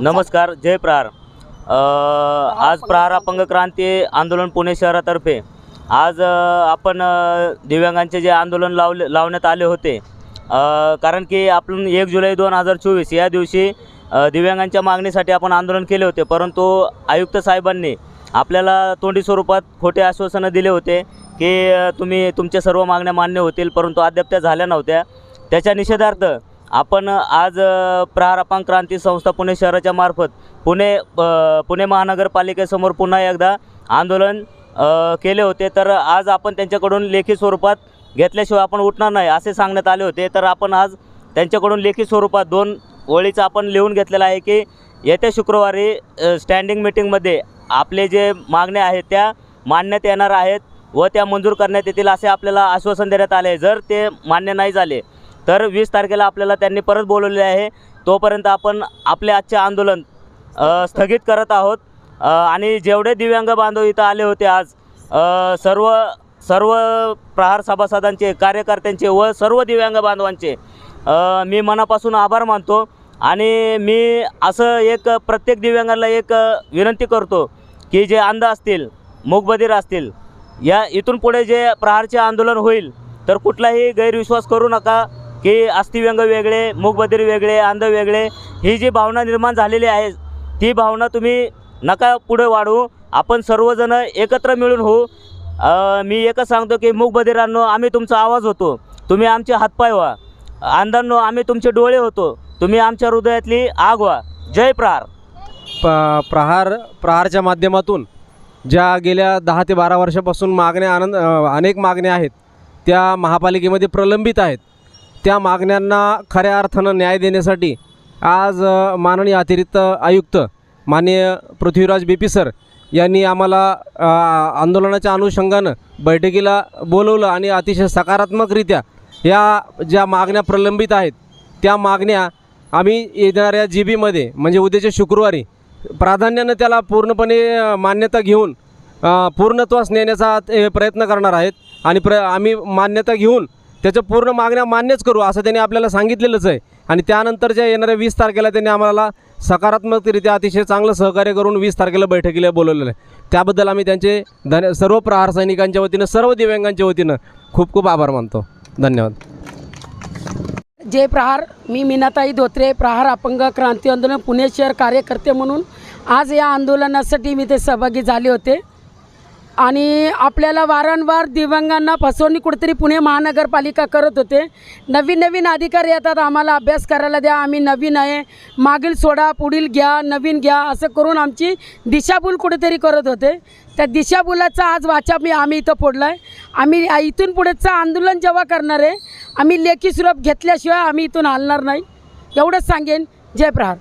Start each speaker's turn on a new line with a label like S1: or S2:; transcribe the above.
S1: नमस्कार जय प्रहार. आज प्रहार अपंग क्रांती आंदोलन पुणे शहरातर्फे. आज आपण दिव्यांगांचे जे आंदोलन लावले लावण्यात आले होते कारण की आपण एक जुलै दोन हजार चोवीस या दिवशी दिव्यांगांच्या मागणीसाठी आपण आंदोलन केले होते परंतु आयुक्त साहेबांनी आपल्याला तोंडी स्वरूपात खोटे आश्वासनं दिले होते की तुम्ही तुमच्या सर्व मागण्या मान्य होतील परंतु अद्याप त्या झाल्या नव्हत्या. त्याच्या निषेधार्थ आपण आज प्रहार अपंग क्रांती संस्था पुणे शहराच्या मार्फत पुणे पुणे महानगरपालिकेसमोर पुन्हा एकदा आंदोलन केले होते. तर आज आपण त्यांच्याकडून लेखी स्वरूपात घेतल्याशिवाय आपण उठणार नाही असे सांगण्यात आले होते. तर आपण आज त्यांच्याकडून लेखी स्वरूपात दोन ओळीचं आपण लिहून घेतलेलं आहे की येत्या शुक्रवारी स्टँडिंग मिटिंगमध्ये आपले जे मागण्या आहेत त्या मांडण्यात येणार आहेत व त्या मंजूर करण्यात येतील असे आपल्याला आश्वासन देण्यात आले. आहे जर ते मान्य नाही झाले तर वीस तारखेला आपल्याला त्यांनी परत बोलवले आहे. तोपर्यंत आपण आपले आजचे आंदोलन स्थगित करत आहोत. आणि जेवढे दिव्यांग बांधव इथं आले होते आज सर्व सर्व प्रहार सभासदांचे कार्यकर्त्यांचे व सर्व दिव्यांग बांधवांचे मी मनापासून आभार मानतो. आणि मी असं एक प्रत्येक दिव्यांगाला एक विनंती करतो की जे अंध असतील मूकबधीर असतील या इथून पुढे जे प्रहारचे आंदोलन होईल तर कुठलाही गैरविश्वास करू नका की अस्थिव्यंग वेगळे मूकबधीर वेगळे अंध वेगळे ही जी भावना निर्माण झालेली आहे ती भावना तुम्ही नका पुढे वाढवू. आपण सर्वजण एकत्र मिळून होऊ. मी एकच सांगतो की मूकबधिरांनो आम्ही तुमचा आवाज होतो. तुम्ही आमचे हातपाय व्हा. अंधांनो आम्ही तुमचे डोळे होतो. तुम्ही आमच्या हृदयातली आग व्हा जय प्रहार.
S2: प प्रहार प्रहारच्या माध्यमातून ज्या गेल्या दहा ते बारा वर्षापासून मागण्या आनंद अनेक मागण्या आहेत त्या महापालिकेमध्ये प्रलंबित आहेत. त्या मागण्यांना खऱ्या अर्थानं न्याय देण्यासाठी आज माननीय अतिरिक्त आयुक्त माननीय पृथ्वीराज बी पी सर यांनी आम्हाला आंदोलनाच्या अनुषंगानं बैठकीला बोलवलं आणि अतिशय सकारात्मकरित्या या ज्या मागण्या प्रलंबित आहेत त्या मागण्या आम्ही येणाऱ्या जी बीमध्ये म्हणजे उद्याच्या शुक्रवारी प्राधान्यानं त्याला पूर्णपणे मान्यता घेऊन पूर्णत्वास नेण्याचा प्रयत्न करणार आहेत. आणि प्र आम्ही मान्यता घेऊन त्याच्या पूर्ण मागण्या मान्यच करू असं त्यांनी आपल्याला सांगितलेलंच आहे. आणि त्यानंतरच्या येणाऱ्या वीस तारखेला त्यांनी आम्हाला सकारात्मकरित्या अतिशय चांगलं सहकार्य करून वीस तारखेला बैठकीला बोलवलेलं आहे. त्याबद्दल आम्ही त्यांचे धन्य सर्व प्रहार सैनिकांच्या वतीनं सर्व दिव्यांगांच्या वतीनं खूप खूप आभार मानतो. धन्यवाद.
S3: जय प्रहार मी मीनाताई धोत्रे प्रहार अपंग क्रांती आंदोलन पुणे शहर कार्यकर्ते म्हणून आज या आंदोलनासाठी मी ते सहभागी झाले होते. आणि आपल्याला वारंवार दिव्यांगांना फसवणूक कुठेतरी पुणे महानगरपालिका करत होते. नवीन नवीन अधिकारी येतात आम्हाला अभ्यास करायला द्या आम्ही नवीन आहे. मागील सोडा पुढील घ्या नवीन घ्या असं करून आमची दिशाभूल कुठेतरी करत होते. त्या दिशाभुलाचा आज वाचा मी आम्ही इथं फोडला आहे आम्ही इथून पुढेचं आंदोलन जेव्हा करणार आहे आम्ही लेखी स्वरूप घेतल्याशिवाय आम्ही इथून हलणार नाही. एवढंच सांगेन. जय प्रहार.